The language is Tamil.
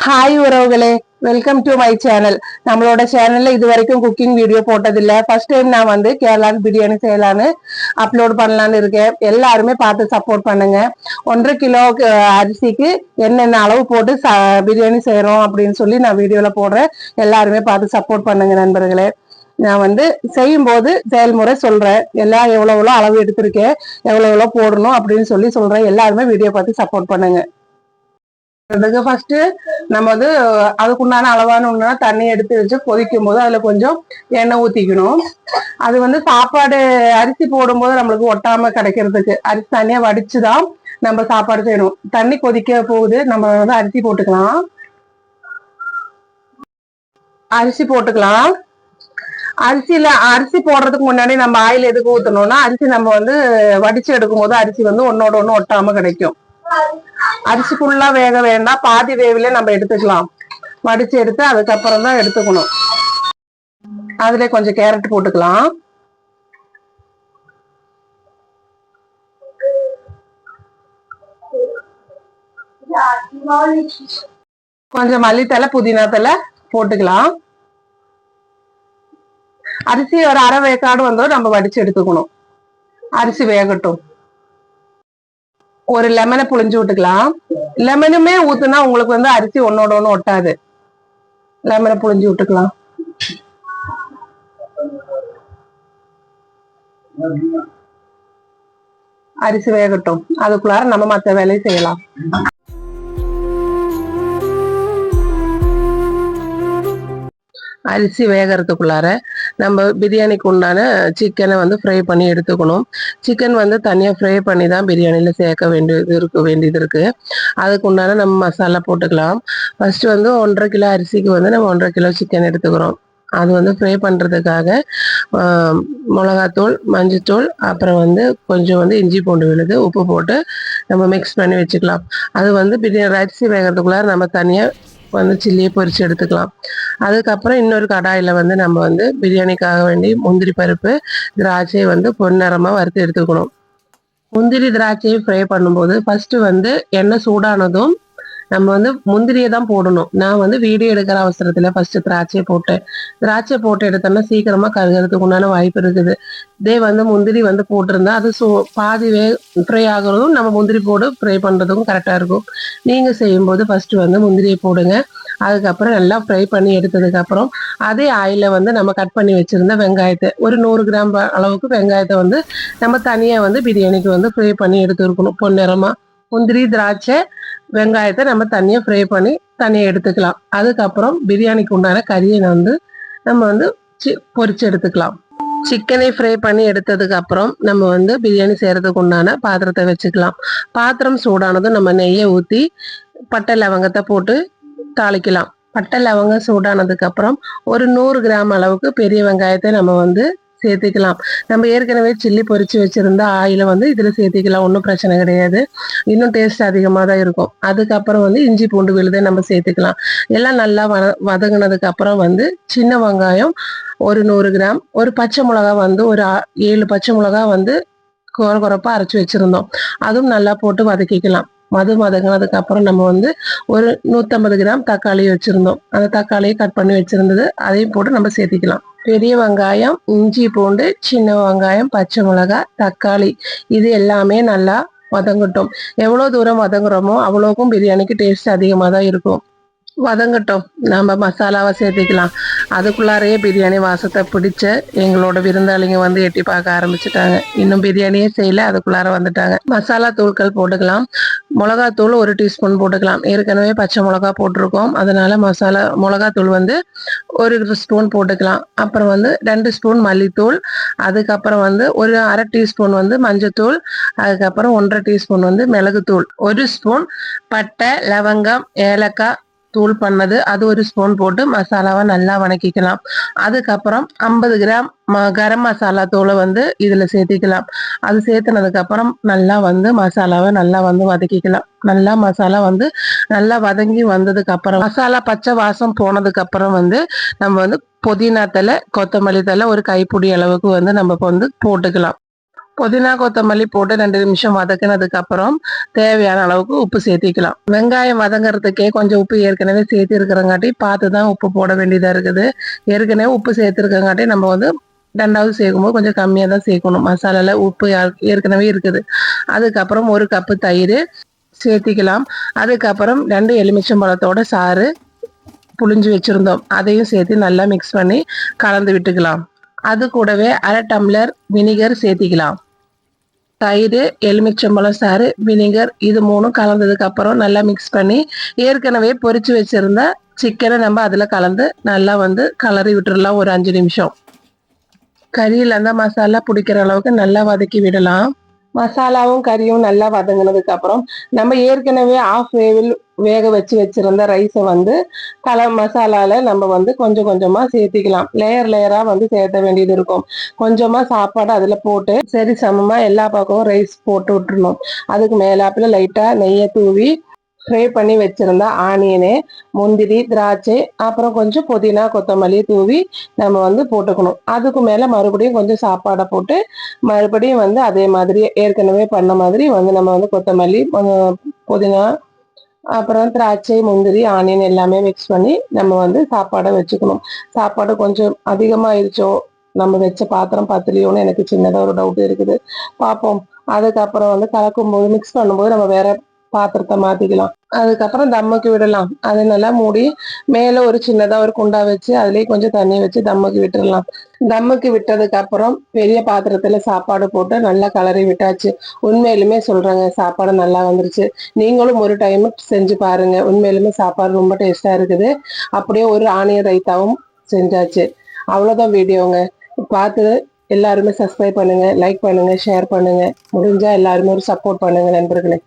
ஹாய் உறவுகளே வெல்கம் டு மை சேனல் நம்மளோட சேனல்ல இது வரைக்கும் குக்கிங் வீடியோ போட்டதில்ல. ஃபர்ஸ்ட் டைம் நான் வந்து கேரளான்னு பிரியாணி செய்யலான்னு அப்லோட் பண்ணலான்னு இருக்கேன். எல்லாருமே பார்த்து சப்போர்ட் பண்ணுங்க. ஒன்றரை கிலோ அரிசிக்கு என்னென்ன அளவு போட்டு ச- பிரியாணி செய்யறோம் அப்படின்னு சொல்லி நான் வீடியோல போடுறேன். எல்லாருமே பார்த்து சப்போர்ட் பண்ணுங்க நண்பர்களே. நான் வந்து செய்யும்போது செயல்முறை சொல்றேன். எல்லாம் எவ்வளோ எவ்வளோ அளவு எடுத்திருக்கேன் எவ்வளோ எவ்வளோ போடணும் அப்படின்னு சொல்லி சொல்றேன். எல்லாருமே வீடியோ பார்த்து சப்போர்ட் பண்ணுங்க. அதுக்கு ஃபர்ஸ்ட் நம்ம வந்து அதுக்குண்டான அளவான ஒண்ணுனா தண்ணி எடுத்து வச்சு கொதிக்கும் போது அதுல கொஞ்சம் எண்ணெய் ஊத்திக்கணும். அது வந்து சாப்பாடு அரிசி போடும்போது நம்மளுக்கு ஒட்டாம கிடைக்கிறதுக்கு அரிசி தனியா வடிச்சுதான் நம்ம சாப்பாடு செய்யணும். தண்ணி கொதிக்க போகுது நம்ம வந்து அரிசி போட்டுக்கலாம். அரிசி போட்டுக்கலாம். அரிசியில அரிசி போடுறதுக்கு முன்னாடி நம்ம ஆயில் எதுக்கு ஊத்தணும்னா அரிசி நம்ம வந்து வடிச்சு எடுக்கும் போது அரிசி வந்து ஒன்னோட ஒண்ணு ஒட்டாம கிடைக்கும். அரிசி ஃபுல்லா வேக வேண்டாம். பாதி வேவில நம்ம எடுத்துக்கலாம். வடிச்சு எடுத்து அதுக்கப்புறம் தான் எடுத்துக்கணும். அதுல கொஞ்சம் கேரட் போட்டுக்கலாம். கொஞ்சம் மல்லித்தலை புதினா தலை போட்டுக்கலாம். அரிசி ஒரு அரை வேக்காடு வந்தோம் நம்ம வடிச்சு எடுத்துக்கணும். அரிசி வேகட்டும். ஒரு லெமனை புழிஞ்சு விட்டுக்கலாம். லெமனுமே ஊத்துனா உங்களுக்கு வந்து அரிசி ஒன்னோட ஒண்ணு ஒட்டாது. லெமனை புழிஞ்சு விட்டுக்கலாம். அரிசி வேகட்டும். அதுக்குள்ளார நம்ம மத்த வேலையை செய்யலாம். அரிசி வேகறதுக்குள்ளார நம்ம பிரியாணிக்கு உண்டான சிக்கனை வந்து ஃப்ரை பண்ணி எடுத்துக்கணும். சிக்கன் வந்து தனியாக ஃப்ரை பண்ணி தான் பிரியாணியில் சேர்க்க வேண்டியது இருக்க வேண்டியது இருக்குது அதுக்கு உண்டான நம்ம மசாலா போட்டுக்கலாம். ஃபஸ்ட்டு வந்து ஒன்றரை கிலோ அரிசிக்கு வந்து நம்ம ஒன்றரை கிலோ சிக்கன் எடுத்துக்கிறோம். அது வந்து ஃப்ரை பண்ணுறதுக்காக மிளகாத்தூள் மஞ்சத்தூள் அப்புறம் வந்து கொஞ்சம் வந்து இஞ்சி பூண்டு விழுது உப்பு போட்டு நம்ம மிக்ஸ் பண்ணி வச்சுக்கலாம். அது வந்து பிரியாணி அரிசி வேகிறதுக்குள்ளார நம்ம தனியாக வந்து சில்லியை பொரிச்சு எடுத்துக்கலாம். அதுக்கப்புறம் இன்னொரு கடாயில் வந்து நம்ம வந்து பிரியாணிக்காக வேண்டி முந்திரி பருப்பு திராட்சை வந்து பொன்னிறமாக வறுத்து எடுத்துக்கணும். முந்திரி திராட்சையை ஃப்ரை பண்ணும்போது ஃபர்ஸ்ட் வந்து எண்ணெய் சூடானதும் நம்ம வந்து முந்திரியை தான் போடணும். நான் வந்து வீடியோ எடுக்கிற அவசரத்துல ஃபர்ஸ்ட் திராட்சையை போட்டேன் திராட்சை போட்டு எடுத்தோம்னா சீக்கிரமா கருகிறதுக்கு உண்டான வாய்ப்பு இருக்குது. இதே வந்து முந்திரி வந்து போட்டிருந்தா அது சோ பாதி வே ஃப்ரை ஆகுறதும் நம்ம முந்திரி போடு ஃப்ரை பண்றதுக்கும் கரெக்டா இருக்கும். நீங்க செய்யும்போது ஃபர்ஸ்ட் வந்து முந்திரியை போடுங்க. அதுக்கப்புறம் நல்லா ஃப்ரை பண்ணி எடுத்ததுக்கு அப்புறம் அதே ஆயில வந்து நம்ம கட் பண்ணி வச்சிருந்த வெங்காயத்தை ஒரு நூறு கிராம் அளவுக்கு வெங்காயத்தை வந்து நம்ம தனியா வந்து பிரியாணிக்கு வந்து ஃப்ரை பண்ணி எடுத்து இருக்கணும் பொன்னிறமா. முந்திரி திராட்சை வெங்காயத்தை நம்ம தனியா ஃப்ரை பண்ணி தனியா எடுத்துக்கலாம். அதுக்கப்புறம் பிரியாணிக்கு உண்டான கறியை வந்து நம்ம வந்து சி- பொரிச்சு எடுத்துக்கலாம். சிக்கனை ஃப்ரை பண்ணி எடுத்ததுக்கு அப்புறம் நம்ம வந்து பிரியாணி செய்யறதுக்கு உண்டான பாத்திரத்தை வச்சுக்கலாம். பாத்திரம் சூடானதும் நம்ம நெய்யை ஊற்றி பட்டை லவங்கத்தை போட்டு தாளிக்கலாம். பட்டை லவங்கம் சூடானதுக்கு அப்புறம் ஒரு நூறு கிராம் அளவுக்கு பெரிய வெங்காயத்தை நம்ம வந்து சேர்த்துக்கலாம். நம்ம ஏற்கனவே சில்லி பொறிச்சு வச்சிருந்த ஆயில வந்து இதுல சேர்த்துக்கலாம். ஒன்றும் பிரச்சனை கிடையாது. இன்னும் டேஸ்ட் அதிகமாக தான் இருக்கும். அதுக்கப்புறம் வந்து இஞ்சி பூண்டு விழுதை நம்ம சேர்த்துக்கலாம். எல்லாம் நல்லா வத வதங்கினதுக்கு அப்புறம் வந்து சின்ன வெங்காயம் ஒரு நூறு கிராம் ஒரு பச்சை மிளகா வந்து ஒரு ஆ- ஏழு பச்சை மிளகா வந்து குறை குறைப்பா அரைச்சி வச்சிருந்தோம். அதுவும் நல்லா போட்டு வதக்கிக்கலாம். மது வதங்கினதுக்கு அப்புறம் நம்ம வந்து ஒரு நூத்தம்பது கிராம் தக்காளி வச்சிருந்தோம். அந்த தக்காளியை கட் பண்ணி வச்சிருந்தது அதையும் போட்டு நம்ம சேர்த்திக்கலாம். பெரிய வெங்காயம் இஞ்சி பூண்டு சின்ன வெங்காயம் பச்சை மிளகாய் தக்காளி. இது எல்லாமே நல்லா வதங்கட்டும். எவ்வளோ தூரம் வதங்குறோமோ அவ்வளோக்கும் பிரியாணிக்கு டேஸ்ட் அதிகமாக தான் இருக்கும். வதங்கட்டும். நம்ம மசாலாவை சேர்த்திக்கலாம். அதுக்குள்ளாரையே பிரியாணி வாசத்தை பிடிச்ச எங்களோட விருந்தாளிங்க வந்து எட்டி பார்க்க ஆரம்பிச்சுட்டாங்க. இன்னும் பிரியாணியே செய்யல அதுக்குள்ளார வந்துட்டாங்க. மசாலா தூள்கள் போட்டுக்கலாம். மிளகாத்தூள் ஒரு டீஸ்பூன் போட்டுக்கலாம். ஏற்கனவே பச்சை மிளகா போட்டிருக்கோம். அதனால மசாலா மிளகாத்தூள் வந்து ஒரு ஸ்பூன் போட்டுக்கலாம். அப்புறம் வந்து ரெண்டு ஸ்பூன் மல்லித்தூள். அதுக்கப்புறம் வந்து ஒரு அரை டீஸ்பூன் வந்து மஞ்சத்தூள். அதுக்கப்புறம் ஒன்றரை டீஸ்பூன் வந்து மிளகுத்தூள். ஒரு ஸ்பூன் பட்டை லவங்கம் ஏலக்காய் தூள் பண்ணது. அது ஒரு ஸ்பூன் போட்டு மசாலாவை நல்லா வணக்கிக்கலாம். அதுக்கப்புறம் ஐம்பது கிராம் ம கரம் மசாலா தூளை வந்து இதில் சேர்த்திக்கலாம். அது சேர்த்துனதுக்கப்புறம் நல்லா வந்து மசாலாவை நல்லா வந்து வதக்கிக்கலாம். நல்லா மசாலா வந்து நல்லா வதங்கி வந்ததுக்கு அப்புறம் மசாலா பச்சை வாசம் போனதுக்கு அப்புறம் வந்து நம்ம வந்து புதினா தலை கொத்தமல்லி தலை ஒரு கைப்பிடி அளவுக்கு வந்து நம்ம வந்து போட்டுக்கலாம். புதினா கொத்தமல்லி போட்டு ரெண்டு நிமிஷம் வதக்கினதுக்கு அப்புறம் தேவையான அளவுக்கு உப்பு சேர்த்திக்கலாம். வெங்காயம் வதங்குறதுக்கே கொஞ்சம் உப்பு ஏற்கனவே சேர்த்து இருக்கிறங்காட்டி பார்த்து தான் உப்பு போட வேண்டியதாக இருக்குது. ஏற்கனவே உப்பு சேர்த்துருக்கங்காட்டி நம்ம வந்து ரெண்டாவது சேர்க்கும்போது கொஞ்சம் கம்மியாக தான் சேர்க்கணும். மசாலாவில் உப்பு ஏற்கனவே இருக்குது. அதுக்கப்புறம் ஒரு கப்பு தயிர் சேர்த்திக்கலாம். அதுக்கப்புறம் ரெண்டு எலுமிச்சம்பழத்தோட சாறு புளிஞ்சு வச்சுருந்தோம். அதையும் சேர்த்து நல்லா மிக்ஸ் பண்ணி கலந்து விட்டுக்கலாம். அது கூடவே அரை டம்ளர் வினிகர் சேர்த்திக்கலாம். தயிர் எலுமிச்சம்பழம் சாறு வினிகர் இது மூணும் கலந்ததுக்கு அப்புறம் நல்லா மிக்ஸ் பண்ணி ஏற்கனவே பொறிச்சு வச்சுருந்த சிக்கனை நம்ம அதில் கலந்து நல்லா வந்து கலரி விட்டுடலாம் ஒரு அஞ்சு நிமிஷம். கறியில் அந்த மசாலா பிடிக்கிற அளவுக்கு நல்லா வதக்கி விடலாம். மசாலாவும் கறியும் நல்லா வதங்கினதுக்கு அப்புறம் நம்ம ஏற்கனவே ஆஃப் வேவில் வேக வச்சு வச்சிருந்த ரைஸை வந்து கல மசாலால நம்ம வந்து கொஞ்சம் கொஞ்சமா சேர்த்திக்கலாம். லேயர் லேயரா வந்து சேர்த்த வேண்டியது இருக்கும். கொஞ்சமா சாப்பாடு அதுல போட்டு சரி சமமா எல்லா பக்கமும் ரைஸ் போட்டு விட்டுருணும் அதுக்கு மேலாப்புல லைட்டா நெய்யை தூவி ஃப்ரை பண்ணி வச்சிருந்த ஆனியனு முந்திரி திராட்சை அப்புறம் கொஞ்சம் புதினா கொத்தமல்லி தூவி நம்ம வந்து போட்டுக்கணும். அதுக்கு மேலே மறுபடியும் கொஞ்சம் சாப்பாடை போட்டு மறுபடியும் வந்து அதே மாதிரி ஏற்கனவே பண்ண மாதிரி வந்து நம்ம வந்து கொத்தமல்லி புதினா அப்புறம் திராட்சை முந்திரி ஆனியன் எல்லாமே மிக்ஸ் பண்ணி நம்ம வந்து சாப்பாடை வச்சுக்கணும். சாப்பாடு கொஞ்சம் அதிகமாகிருச்சோ நம்ம வச்ச பாத்திரம் பத்தலையோன்னு எனக்கு சின்னதாக ஒரு டவுட் இருக்குது. பார்ப்போம். அதுக்கப்புறம் வந்து கலக்கும்போது மிக்ஸ் பண்ணும்போது நம்ம வேற பாத்திரத்தை மாத்திக்கலாம். அதுக்கப்புறம் தம்முக்கு விடலாம். அதை நல்லா மூடி மேல ஒரு சின்னதா ஒரு குண்டா வச்சு அதுலயே கொஞ்சம் தண்ணி வச்சு தம்முக்கு விட்டுடலாம் தம்முக்கு விட்டதுக்கு அப்புறம் பெரிய பாத்திரத்துல சாப்பாடு போட்டு நல்லா கலரி விட்டாச்சு. உண்மையிலுமே சொல்றாங்க சாப்பாடு நல்லா வந்துருச்சு. நீங்களும் ஒரு டைம் செஞ்சு பாருங்க. உண்மையிலுமே சாப்பாடு ரொம்ப டேஸ்டா இருக்குது. அப்படியே ஒரு ஆனியன் ரைத்தாவும் செஞ்சாச்சு. அவ்வளவுதான் வீடியோங்க. பார்த்து எல்லாருமே சப்ஸ்கிரைப் பண்ணுங்க லைக் பண்ணுங்க ஷேர் பண்ணுங்க. முடிஞ்சா எல்லாருமே ஒரு சப்போர்ட் பண்ணுங்க நண்பர்களே.